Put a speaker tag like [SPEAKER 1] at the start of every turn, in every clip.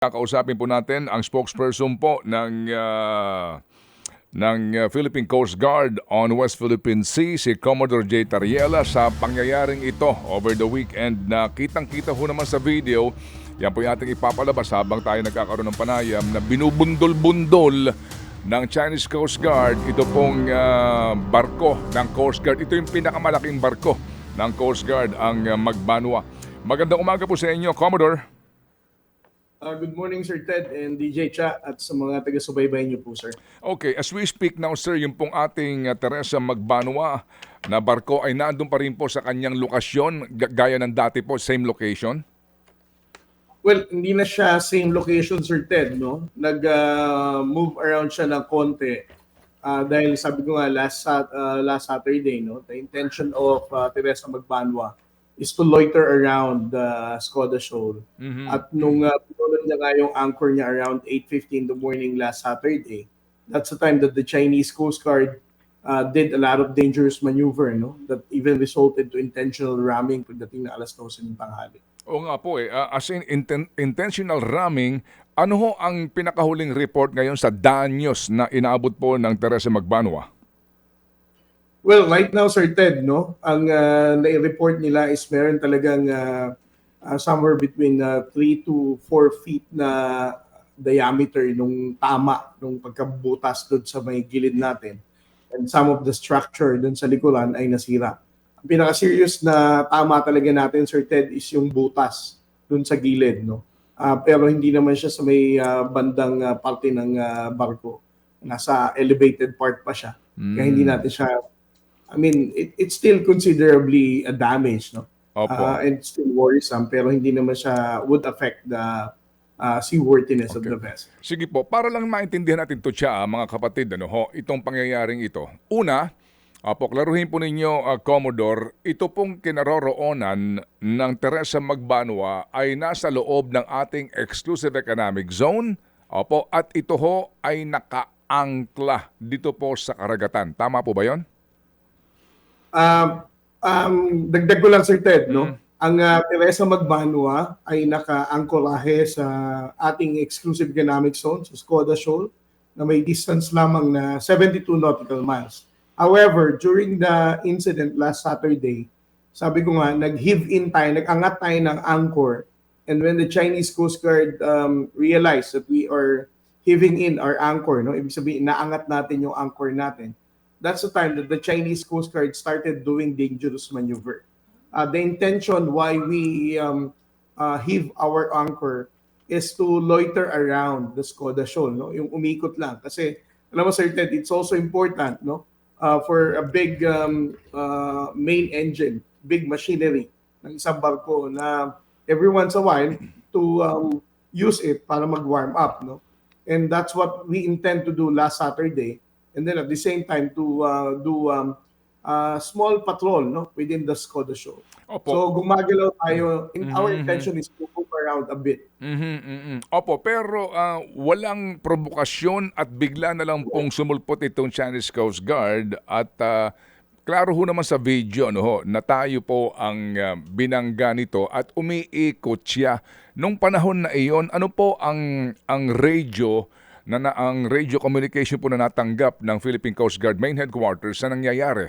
[SPEAKER 1] Kakausapin po natin ang spokesperson po ng ah, ng ah, Philippine Coast Guard on West Philippine Sea, si Commodore J. Tariela sa pangyayaring ito over the weekend na kitang-kita ho naman sa video. Yan po yung ating ipapalabas habang tayo nagkakaroon ng panayam na binubundol-bundol ng Chinese Coast Guard. Ito pong ah, barko ng Coast Guard. Ito yung pinakamalaking barko ng Coast Guard, ang ah, Magbanwa. Magandang umaga po sa inyo, Commodore.
[SPEAKER 2] Uh, good morning, Sir Ted and DJ Cha at sa mga taga-subaybay niyo po, sir.
[SPEAKER 1] Okay, as we speak now sir, yung pong ating uh, Teresa Magbanwa na barko ay nandun pa rin po sa kanyang lokasyon, gaya ng dati po, same location?
[SPEAKER 2] Well, hindi na siya same location, Sir Ted, no? Nag-move around siya ng konti uh, dahil sabi ko nga last, uh, last Saturday, no? The intention of uh, Teresa Magbanwa is to loiter around the Skoda Shoal.
[SPEAKER 1] Mhm.
[SPEAKER 2] At nung uh, pinunod niya nga yung anchor niya around 8.15 in the morning last Saturday, that's the time that the Chinese Coast Guard uh, did a lot of dangerous maneuver, no? That even resulted to intentional ramming pagdating na alas 12 ng tanghali.
[SPEAKER 1] Oo nga po eh, uh, as in inten- intentional ramming, ano ho ang pinakahuling report ngayon sa danyos na inaabot po ng Teresa Magbanwa?
[SPEAKER 2] Well, right now, Sir Ted, no, ang uh, nai-report nila is meron talagang uh, uh, somewhere between uh, 3 to 4 feet na diameter nung tama, nung pagkabutas doon sa may gilid natin. And some of the structure doon sa likuran ay nasira. Ang pinaka-serious na tama talaga natin, Sir Ted, is yung butas doon sa gilid, no? Ah, pero hindi naman siya sa may ah, bandang ah, parte ng ah, barko. Nasa elevated part pa siya. Kaya hindi
[SPEAKER 1] Mm.
[SPEAKER 2] natin siya I mean, it, it's still considerably a damage, no?
[SPEAKER 1] Opo.
[SPEAKER 2] Uh, and still worrisome, pero hindi naman siya would affect the uh, seaworthiness of
[SPEAKER 1] Okay.
[SPEAKER 2] the vessel.
[SPEAKER 1] Sige po, para lang maintindihan natin to siya, mga kapatid, ano ho, itong pangyayaring ito. Una, Apo, klaruhin po ninyo, ah, Commodore, ito pong kinaroroonan ng Teresa Magbanwa ay nasa loob ng ating exclusive economic zone. Opo, at ito ho ay nakaangkla dito po sa karagatan. Tama po ba yon?
[SPEAKER 2] Um, um, dagdag ko lang, Sir Ted,
[SPEAKER 1] Mm.
[SPEAKER 2] no? Ang uh, Teresa Magbanwa ay naka-angkorahe sa ating exclusive economic zone, sa Skoda Shoal, na may distance lamang na 72 nautical miles. However, during the incident last Saturday, sabi ko nga, nag-heave in tayo, nag-angat tayo ng anchor. And when the Chinese Coast Guard um, realized that we are heaving in our anchor, no? ibig sabihin, naangat natin yung anchor natin, that's the time that the Chinese Coast Guard started doing dangerous maneuver. Uh, the intention why we um, uh, heave our anchor is to loiter around the Skoda Shoal, no? Yung umikot lang. Kasi, alam mo, Sir Ted, it's also important, no? Uh, for a big um, uh, main engine, big machinery ng isang barko na every once a while to um, use it para mag-warm up, no? And that's what we intend to do last Saturday. And then at the same time to uh, do um, uh, small patrol no within the Skoda show.
[SPEAKER 1] Opo.
[SPEAKER 2] So gumagalaw tayo. In, Our
[SPEAKER 1] Mhm.
[SPEAKER 2] intention is to move around a bit.
[SPEAKER 1] Mhm, mhm. Opo, pero ah, walang provokasyon at bigla na lang pong sumulpot itong Chinese Coast Guard at ah, klaro ho naman sa video no, ho, na tayo po ang ah, binangga nito at umiikot siya. Nung panahon na iyon, ano po ang ang radio na, na ang radio communication po na natanggap ng Philippine Coast Guard Main Headquarters sa nangyayari?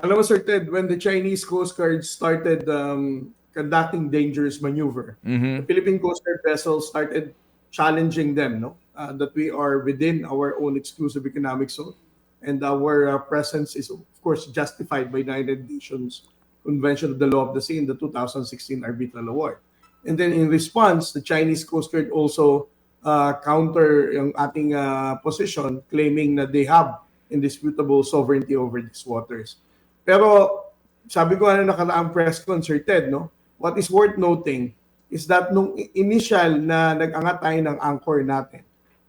[SPEAKER 2] Alam mo Sir Ted, when the Chinese Coast Guard started um, conducting dangerous maneuver,
[SPEAKER 1] Mhm.
[SPEAKER 2] the Philippine Coast Guard vessels started challenging them, no, uh, that we are within our own exclusive economic zone, and our uh, presence is of course justified by the United Nations Convention of the Law of the Sea in the 2016 arbitral award. And then in response, the Chinese Coast Guard also uh, counter yung ating uh, position, claiming na they have indisputable sovereignty over these waters. Pero sabi ko ano nakaraang press con, Sir Ted, no? What is worth noting is that nung initial na nag-angat tayo ng anchor natin,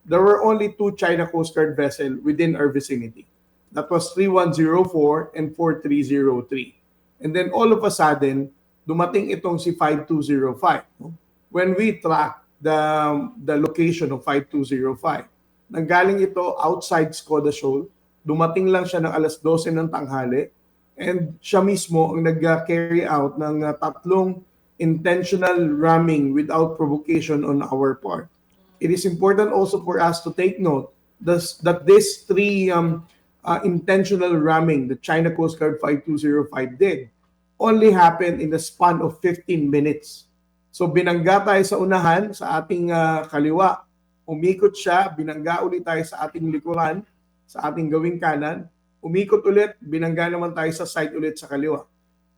[SPEAKER 2] there were only two China Coast Guard vessel within our vicinity. That was 3104 and 4303. And then all of a sudden, dumating itong si 5205. no? When we track the, the location of 5205, nanggaling ito outside Skoda Shoal, dumating lang siya ng alas 12 ng tanghali, and siya mismo ang nag-carry out ng uh, tatlong intentional ramming without provocation on our part. It is important also for us to take note thus, that this three um, uh, intentional ramming that China Coast Guard 5205 did only happened in the span of 15 minutes. So binangga tayo sa unahan, sa ating ah, kaliwa. Umikot siya, binangga ulit tayo sa ating likuran, sa ating gawing kanan. Umikot ulit, binangga naman tayo sa side ulit sa kaliwa.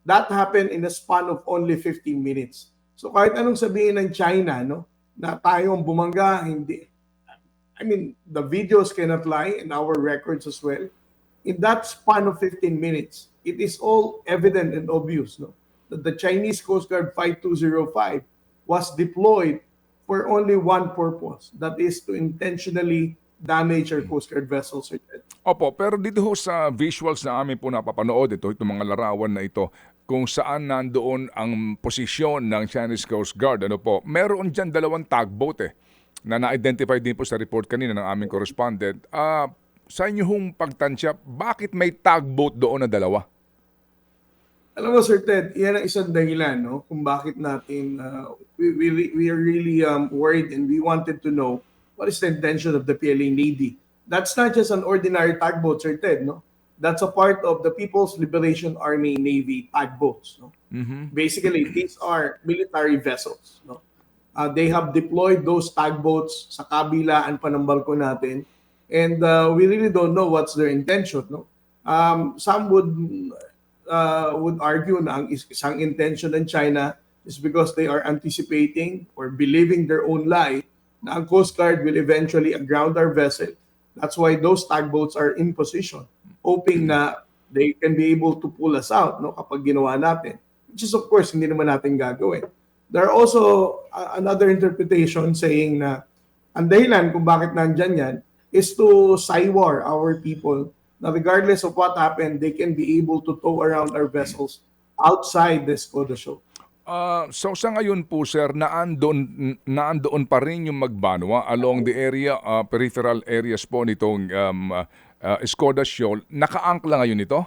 [SPEAKER 2] That happened in a span of only 15 minutes. So kahit anong sabihin ng China, no, na tayo ang bumangga, hindi. I mean, the videos cannot lie and our records as well. In that span of 15 minutes, it is all evident and obvious, no, that the Chinese Coast Guard 5205 was deployed for only one purpose, that is to intentionally damage our Coast Guard vessels.
[SPEAKER 1] Opo, pero dito ho sa visuals na amin po napapanood ito, itong mga larawan na ito, kung saan nandoon ang posisyon ng Chinese Coast Guard, ano po, meron dyan dalawang tugboat eh, na na-identify din po sa report kanina ng aming correspondent. Ah, sa inyo hong pagtansya, bakit may tugboat doon na dalawa?
[SPEAKER 2] Alam mo, Sir Ted, yan ang isang dahilan no, kung bakit natin, uh, we, we, we are really um, worried and we wanted to know what is the intention of the PLA Navy. That's not just an ordinary tugboat, Sir Ted, no? That's a part of the People's Liberation Army Navy tugboats. No? Basically, these are military vessels. No? Uh, they have deployed those tugboats sa kabilaan pa ng barko natin. And uh, we really don't know what's their intention. No? Um, some would uh, would argue na ang is- isang intention ng China is because they are anticipating or believing their own lie na ang Coast Guard will eventually aground our vessel. That's why those tugboats are in position, hoping na they can be able to pull us out no, kapag ginawa natin. Which is of course, hindi naman natin gagawin. There are also uh, another interpretation saying na ang dahilan kung bakit nandyan yan is to cywar our people na regardless of what happened, they can be able to tow around our vessels outside the Skoda show.
[SPEAKER 1] Ah, so sa ngayon po sir, naandoon, naandoon pa rin yung Magbanwa along the area, ah, peripheral areas po nitong um, ah, ah, Skoda Shoal. Naka-ankla ngayon ito?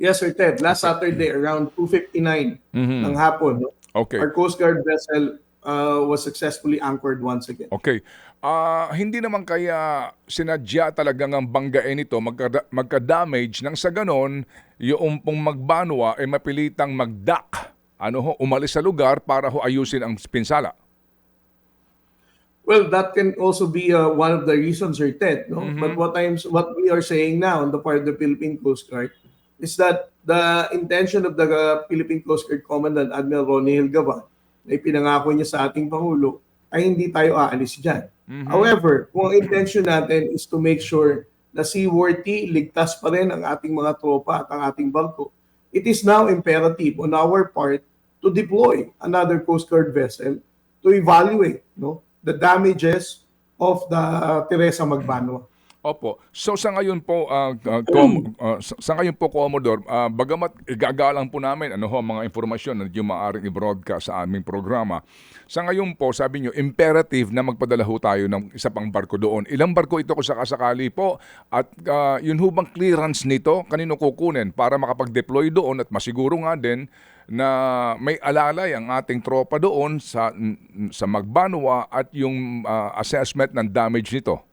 [SPEAKER 2] Yes, Sir Ted. Last Saturday, around 2.59 ng hapon, no,
[SPEAKER 1] Okay.
[SPEAKER 2] our Coast Guard vessel uh, was successfully anchored once again.
[SPEAKER 1] Okay. Ah, hindi naman kaya sinadya talagang ang banggain ito magka, magka-damage nang sa ganon yung pong magbanwa ay mapilitang magdak. Ano ho, umalis sa lugar para ho ayusin ang pinsala.
[SPEAKER 2] Well, that can also be uh, one of the reasons, Sir Ted. No? But what I'm, what we are saying now on the part of the Philippine Coast Guard is that the intention of the uh, Philippine Coast Guard Commandant Admiral Ronnie Hilgavan na ipinangako niya sa ating Pangulo ay hindi tayo aalis dyan. However, kung ang intention natin is to make sure na seaworthy, ligtas pa rin ang ating mga tropa at ang ating barko, it is now imperative on our part to deploy another Coast Guard vessel to evaluate no, the damages of the Teresa Magbanwa.
[SPEAKER 1] Opo. So sa ngayon po, ah, ah, Com- ah, sa, ngayon po, Commodore, ah, bagamat igagalang po namin ano ho, mga informasyon na yung maaaring i-broadcast sa aming programa, sa ngayon po, sabi nyo, imperative na magpadala ho tayo ng isa pang barko doon. Ilang barko ito kung sakasakali po? At ah, yun ho bang clearance nito, kanino kukunin para makapag-deploy doon at masiguro nga din na may alalay ang ating tropa doon sa sa Magbanwa at yung ah, assessment ng damage nito.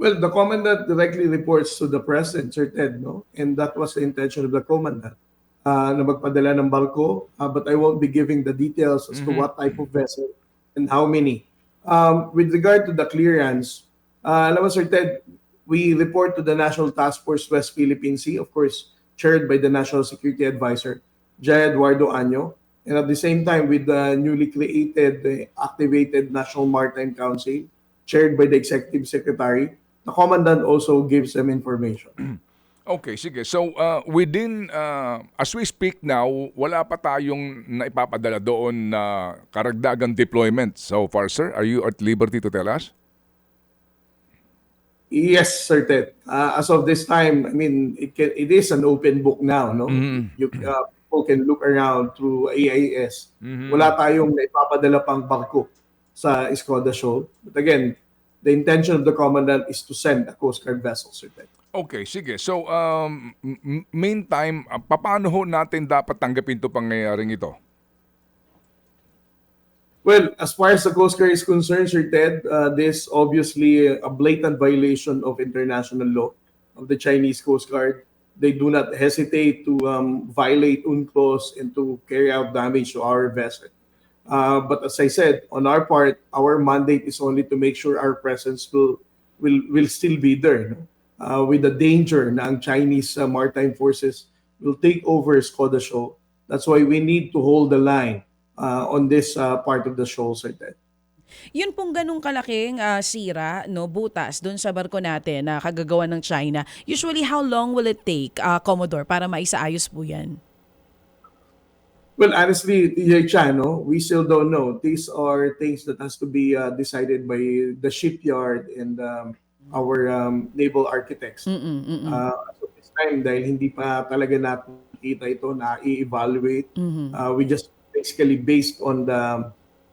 [SPEAKER 2] Well, the commandant directly reports to the president, Sir Ted, no? And that was the intention of the commandant uh, na magpadala ng barko. Uh, but I won't be giving the details as to what type of vessel and how many. Um, with regard to the clearance, uh, alam mo, Sir Ted, we report to the National Task Force West Philippine Sea, of course, chaired by the National Security Advisor, Jay Eduardo Año, and at the same time with the newly created, uh, activated National Maritime Council, chaired by the Executive Secretary, the Commandant also gives them information.
[SPEAKER 1] Okay, sige. So, uh, within, uh, as we speak now, wala pa tayong naipapadala doon na karagdagang deployment so far, sir. Are you at liberty to tell us?
[SPEAKER 2] Yes, Sir Ted. Uh, as of this time, I mean, it can, it is an open book now, no? You uh, people can look around through AIS. Wala tayong naipapadala pang barko sa Escoda Shoal. But again, the intention of the commandant is to send a Coast Guard vessel, Sir Ted.
[SPEAKER 1] Okay, sige. So, um, meantime, uh, paano ho natin dapat tanggapin ito pangyayaring ito?
[SPEAKER 2] Well, as far as the Coast Guard is concerned, Sir Ted, uh, this obviously a blatant violation of international law of the Chinese Coast Guard. They do not hesitate to um, violate UNCLOS and to carry out damage to our vessel. Uh, but as I said, on our part, our mandate is only to make sure our presence will will will still be there. No? Uh, with the danger na ang Chinese uh, maritime forces will take over Skoda Shoal. That's why we need to hold the line uh, on this uh, part of the shoal, Sir Ted.
[SPEAKER 3] Yun pong ganung kalaking ah, sira, no, butas doon sa barko natin na kagagawa ng China. Usually, how long will it take, ah, Commodore, para maisaayos po yan?
[SPEAKER 2] Well, honestly, DJ Chan, no, we still don't know. These are things that has to be uh, decided by the shipyard and um, our um, naval architects.
[SPEAKER 3] Mm-mm, mm-mm.
[SPEAKER 2] Uh, so this time, dahil hindi pa talaga natin kita ito na i-evaluate,
[SPEAKER 3] Mhm.
[SPEAKER 2] uh, we just basically based on the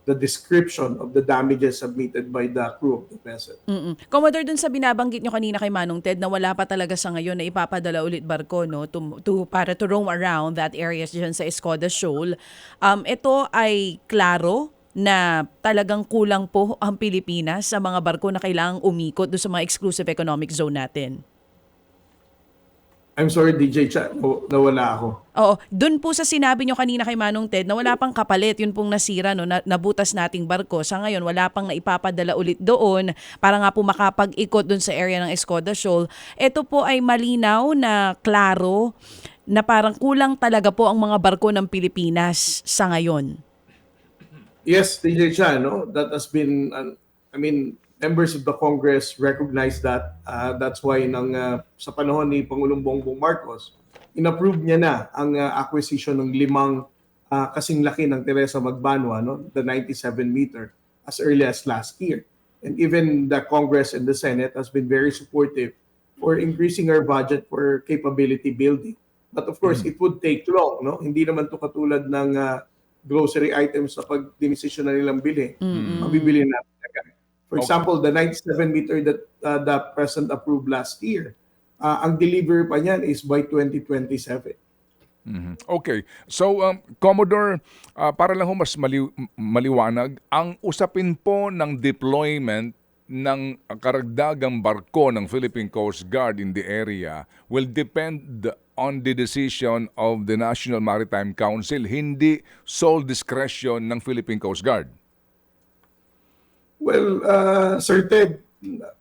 [SPEAKER 2] the description of the damages submitted by the crew of the vessel.
[SPEAKER 3] Mm-mm. Commodore, dun sa binabanggit nyo kanina kay Manong Ted na wala pa talaga sa ngayon na ipapadala ulit barko no to, to para to roam around that area dyan sa Escoda Shoal. Um, ito ay klaro na talagang kulang po ang Pilipinas sa mga barko na kailangang umikot doon sa mga exclusive economic zone natin.
[SPEAKER 2] I'm sorry, DJ naw- nawala ako.
[SPEAKER 3] Oo, doon po sa sinabi nyo kanina kay Manong Ted na wala pang kapalit, yun pong nasira, no, na, nabutas nating barko. Sa ngayon, wala pang naipapadala ulit doon para nga po makapag-ikot doon sa area ng Escoda Shoal. Ito po ay malinaw na klaro na parang kulang talaga po ang mga barko ng Pilipinas sa ngayon.
[SPEAKER 2] Yes, DJ Chan, no? that has been, uh, I mean, members of the Congress recognize that. Uh, that's why nang, uh, sa panahon ni Pangulong Bongbong Marcos, inapprove niya na ang uh, acquisition ng limang uh, kasing laki ng Teresa Magbanwa, no? the 97 meter, as early as last year. And even the Congress and the Senate has been very supportive for increasing our budget for capability building. But of course, it would take long. No? Hindi naman to katulad ng uh, grocery items na pag dinesisyon na nilang bilhin, mabibili natin. For
[SPEAKER 1] Okay.
[SPEAKER 2] example, the 97 meter that uh, the President approved last year, uh, ang delivery pa niyan is by 2027.
[SPEAKER 1] Mhm. Okay. So, um, Commodore, ah, para lang ho mas mali- maliwanag, ang usapin po ng deployment ng karagdagang barko ng Philippine Coast Guard in the area will depend on the decision of the National Maritime Council, hindi sole discretion ng Philippine Coast Guard.
[SPEAKER 2] Well, uh, Sir Ted,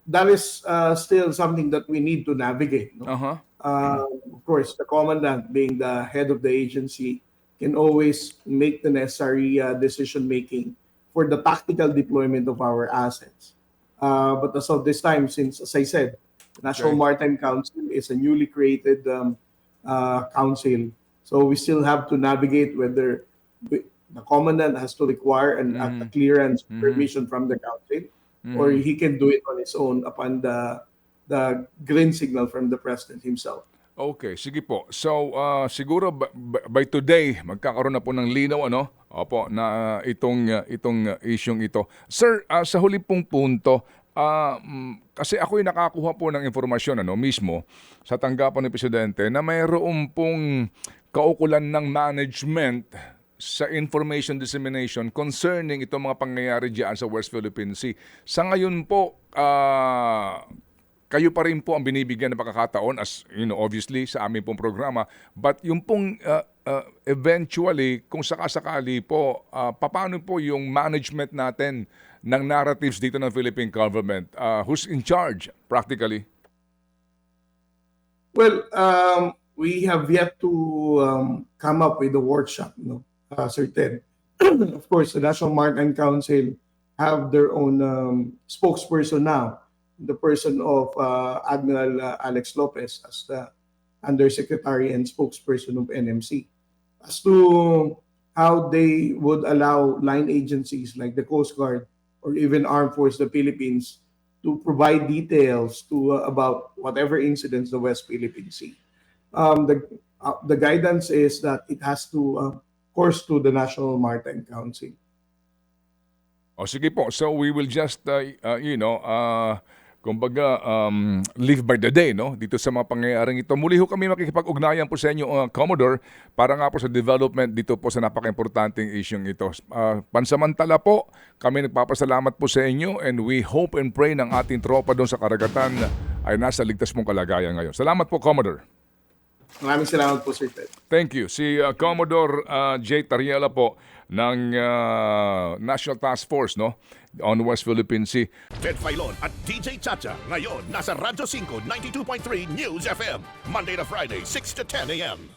[SPEAKER 2] that is uh, still something that we need to navigate. No?
[SPEAKER 1] Uh-huh.
[SPEAKER 2] Uh, of course, the commandant, being the head of the agency, can always make the necessary uh, decision making for the tactical deployment of our assets. Uh, but as of this time, since, as I said, the National
[SPEAKER 1] Okay.
[SPEAKER 2] Maritime Council is a newly created um, uh, council. So we still have to navigate whether the commandant has to require an, a- a clearance permission from the council or he can do it on his own upon the the green signal from the president himself.
[SPEAKER 1] Okay, sige po. So, ah, siguro ba- by today magkakaroon na po ng linaw ano? Opo, na ah, itong ah, itong ah, isyung ito. Sir, ah, sa huli pong punto, mm, kasi ako'y nakakuha po ng informasyon ano mismo sa tanggapan ng presidente na mayroon pong kaukulan ng management sa information dissemination concerning itong mga pangyayari diyan sa West Philippine Sea. Sa ngayon po, ah, kayo pa rin po ang binibigyan ng pagkakataon as you know obviously sa aming pong programa. But yung pong uh, uh, eventually kung sakasakali po uh, paano po yung management natin ng narratives dito ng Philippine government? Uh, who's in charge practically?
[SPEAKER 2] Well, um, we have yet to um, come up with a workshop, no, uh, Ted. of course, the National Maritime Council have their own um, spokesperson now, the person of uh, Admiral uh, Alex Lopez as the Undersecretary and spokesperson of NMC. As to how they would allow line agencies like the Coast Guard or even Armed Force the Philippines to provide details to uh, about whatever incidents the West Philippine Sea. Um, the uh, the guidance is that it has to uh, course to the National Maritime Council.
[SPEAKER 1] o sige po so we will just uh, uh, you know uh, kumbaga, um, live by the day, no? Dito sa mga pangyayaring ito. Muli ho kami makikipag-ugnayan po sa inyo, uh, Commodore, para nga po sa development dito po sa napaka-importanting isyong ito. Uh, pansamantala po, kami nagpapasalamat po sa inyo and we hope and pray ng ating tropa doon sa karagatan ay nasa ligtas mong kalagayan ngayon. Salamat po, Commodore.
[SPEAKER 2] Maraming salamat po, Sir Ted.
[SPEAKER 1] Thank you. Si uh, Commodore uh, J. Tariela po ng uh, National Task Force no on West Philippine Sea.
[SPEAKER 4] Ted Filon at DJ Chacha. Ngayon, nasa Radyo 5, 92.3 News FM. Monday to Friday, 6 to 10 a.m.